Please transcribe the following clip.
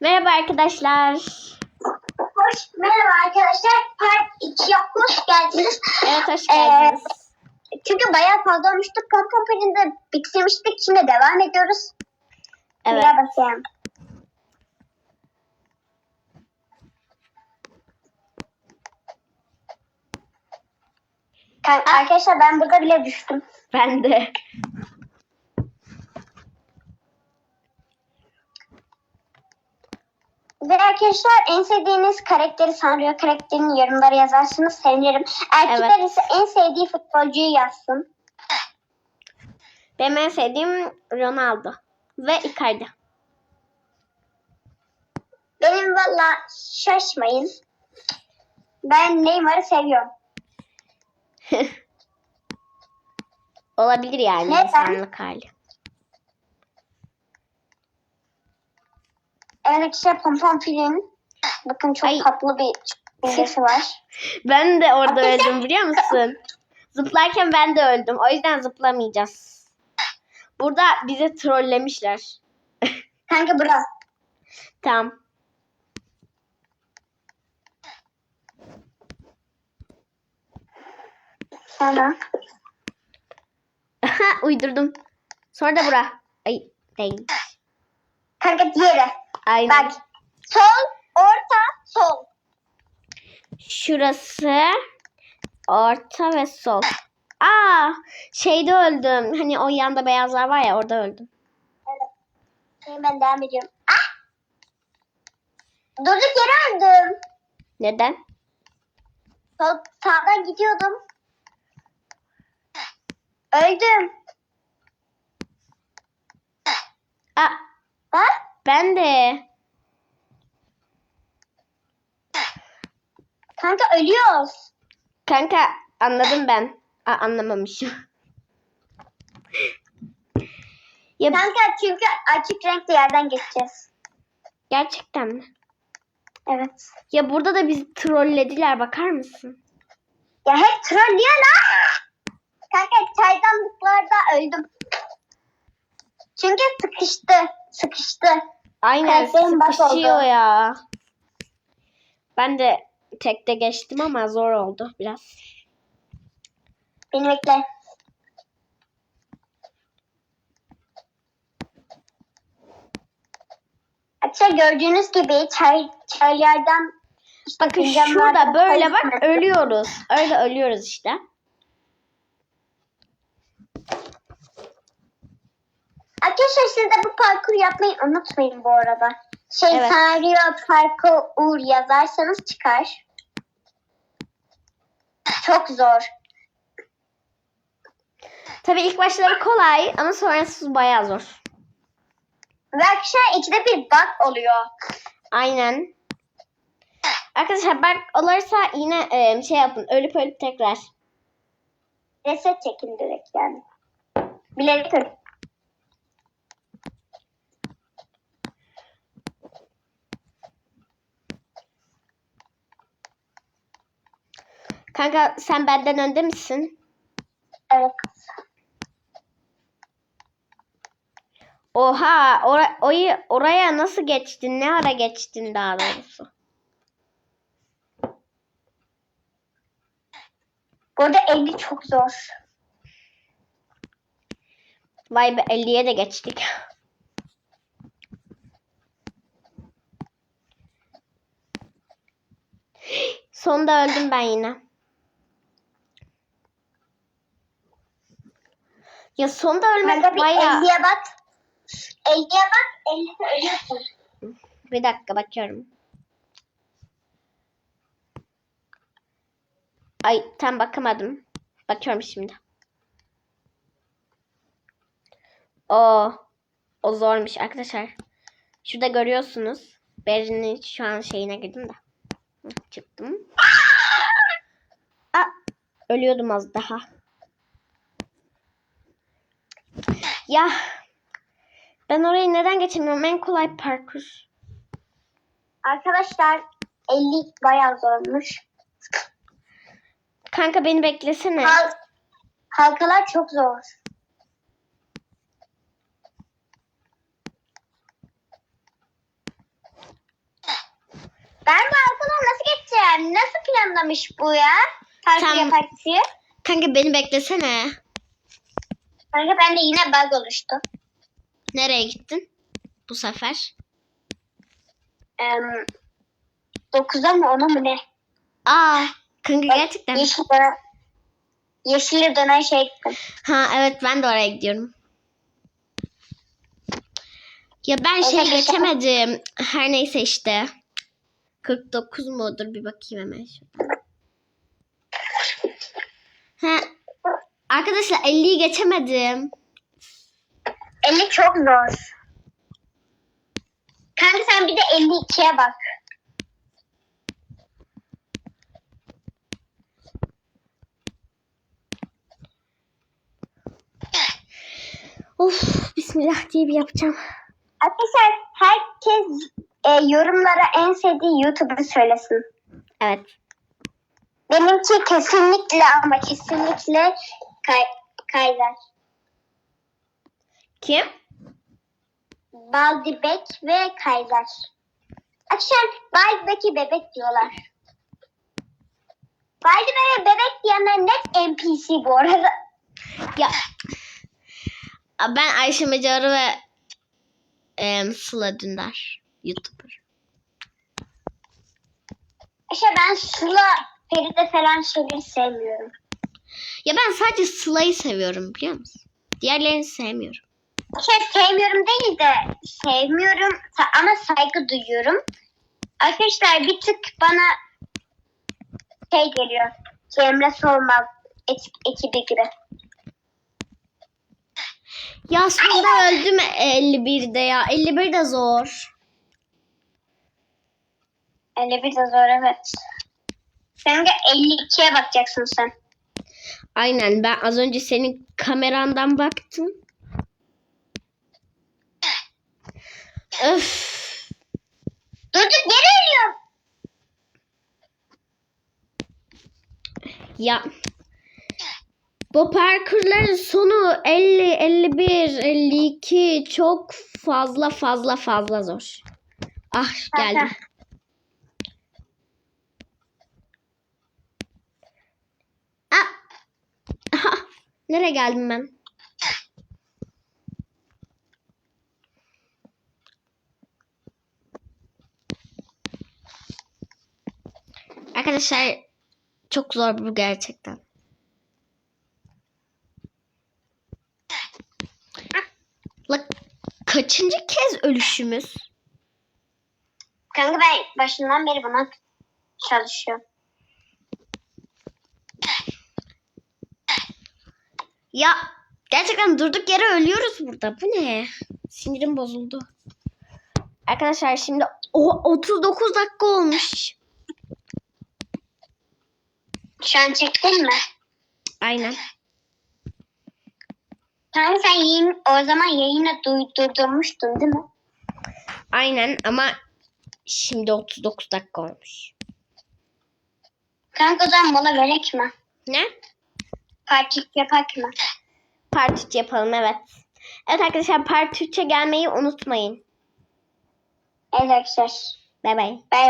Merhaba arkadaşlar. Hoş, merhaba arkadaşlar. Part 2'ye hoş geldiniz. Evet hoş Ee, geldiniz. çünkü bayağı fazla olmuştuk. Pompon Pelin'de bitirmiştik. Şimdi devam ediyoruz. evet. Buraya basayım. Kan- Arkadaşlar ben burada bile düştüm. Ben de. Ve arkadaşlar en sevdiğiniz karakteri Sanrio karakterini yorumlara yazarsanız sevinirim. Erkekler Evet. ise en sevdiği futbolcuyu yazsın. Benim en sevdiğim Ronaldo ve Icardi. Benim valla şaşmayın. Ben Neymar'ı seviyorum. Olabilir yani Neden? insanlık hali. Evet arkadaşlar Pompon Filin. Bakın çok Ay. tatlı bir bilgisi var. Ben de orada öldüm biliyor musun? Zıplarken ben de öldüm. O yüzden zıplamayacağız. Burada bizi trollemişler. Kanka bura. Tamam. Sana. Uydurdum. Sonra da bura. Ay değil. Kanka diğeri. Aynen. Bak. Sol, orta, sol. Şurası orta ve sol. Aa, şeyde öldüm. Hani o yanda beyazlar var ya orada öldüm. Evet. Şimdi ben devam ediyorum. Ah! Durduk yere öldüm. Neden? Sol, sağdan gidiyordum. Öldüm. Aa, Ha? Ben de. Kanka ölüyoruz. Kanka anladım ben. Aa, anlamamışım. ya Kanka çünkü açık renkli yerden geçeceğiz. gerçekten mi? Evet. Ya burada da bizi trollediler bakar mısın? Ya hep trollüyorlar. Kanka çaydanlıklarda öldüm. Çünkü sıkıştı. Sıkıştı. Aynen bak sıkışıyor ya. Ben de tekte geçtim ama zor oldu biraz. Beni bekle. Arkadaşlar gördüğünüz gibi çay, çaylardan Bakın şurada böyle bak ölüyoruz. Öyle ölüyoruz işte. Arkadaşlar siz de bu parkur yapmayı unutmayın bu arada. Şey Evet. Sanrio parkur yazarsanız çıkar. Çok zor. Tabii ilk başları kolay ama sonrası bayağı zor. Ve arkadaşlar ikide bir bug oluyor. Aynen. Arkadaşlar bak olursa yine e, şey yapın. Ölüp ölüp tekrar. Reset çekin direkt yani. Bilerek öyle. Kanka sen benden önde misin? Evet. Oha ora, oyu, oraya nasıl geçtin? Ne ara geçtin daha doğrusu? Bu arada 50 çok zor. Vay be 50'ye de geçtik. Sonda öldüm ben yine. Ya sonda ölmek Kanka bir bayağı... 50'ye bak. 50'ye bak. 50'de ölüyorsun. Bir dakika bakıyorum. Ay tam bakamadım. Bakıyorum şimdi. O o zormuş arkadaşlar. Şurada görüyorsunuz. Berin'in şu an şeyine girdim de. Çıktım. Aa, ölüyordum az daha. Ya ben orayı neden geçemiyorum? En kolay parkur. Arkadaşlar 50 bayağı zormuş. Kanka beni beklesene. Hal halkalar çok zor. Ben bu arkadan nasıl geçeceğim? Nasıl planlamış bu ya? Partiye Tam- partiye. Kanka beni beklesene. Kanka bende yine bug oluştu. Nereye gittin? Bu sefer. 9'a mı 10'a mı ne? Aa, kanka gerçekten. Yeşil yeşili dönen şey gittim. Ha evet ben de oraya gidiyorum. Ya ben şey Evet, geçemedim. Her neyse işte. 49 mudur bir bakayım hemen şuradan. Ha, arkadaşlar 50'yi geçemedim. 50 çok zor. Kanka sen bir de 52'ye bak. Of bismillah diye bir yapacağım. Arkadaşlar herkes e, yorumlara en sevdiği YouTuber'ı söylesin. Evet. Benimki kesinlikle ama kesinlikle Kay Kayzer. Kim? Baldibek ve Kayzer. Arkadaşlar Baldibek'i bebek diyorlar. Baldibek'e bebek diyenler net NPC bu arada. Ya ben Ayşe Mecarı ve em, Sıla Dündar. YouTuber. İşte ben Sıla, Feride falan şeyleri sevmiyorum. Ya ben sadece Sıla'yı seviyorum biliyor musun? Diğerlerini sevmiyorum. Şey sevmiyorum değil de sevmiyorum ama saygı duyuyorum. Arkadaşlar bir tık bana şey geliyor. Cemre Solmaz ekibi gibi. Ya sonunda öldüm 51'de ya. 51 de zor. Öyle bir de zor evet. Sen de 52'ye bakacaksın sen. Aynen ben az önce senin kamerandan baktım. Öf. Durduk geri ölüyorum. Ya bu parkurların sonu 50, 51, 52 çok fazla fazla fazla zor. Ah geldim. Ah. Aha, nereye geldim ben? Arkadaşlar çok zor bu gerçekten. La, kaçıncı kez ölüşümüz? Kanka ben başından beri buna çalışıyorum. Ya gerçekten durduk yere ölüyoruz burada. Bu ne? Sinirim bozuldu. Arkadaşlar şimdi o 39 dakika olmuş. Şu an çektin mi? Aynen. Kanka sen yayın, o zaman yayını durdurmuştun değil mi? Aynen ama şimdi 39 dakika olmuş. Kanka o zaman mola verek mi? Ne? Parçık yapak mı? Part 3 yapalım evet. Evet arkadaşlar part 3'e gelmeyi unutmayın. Evet arkadaşlar. Bay bay. Bay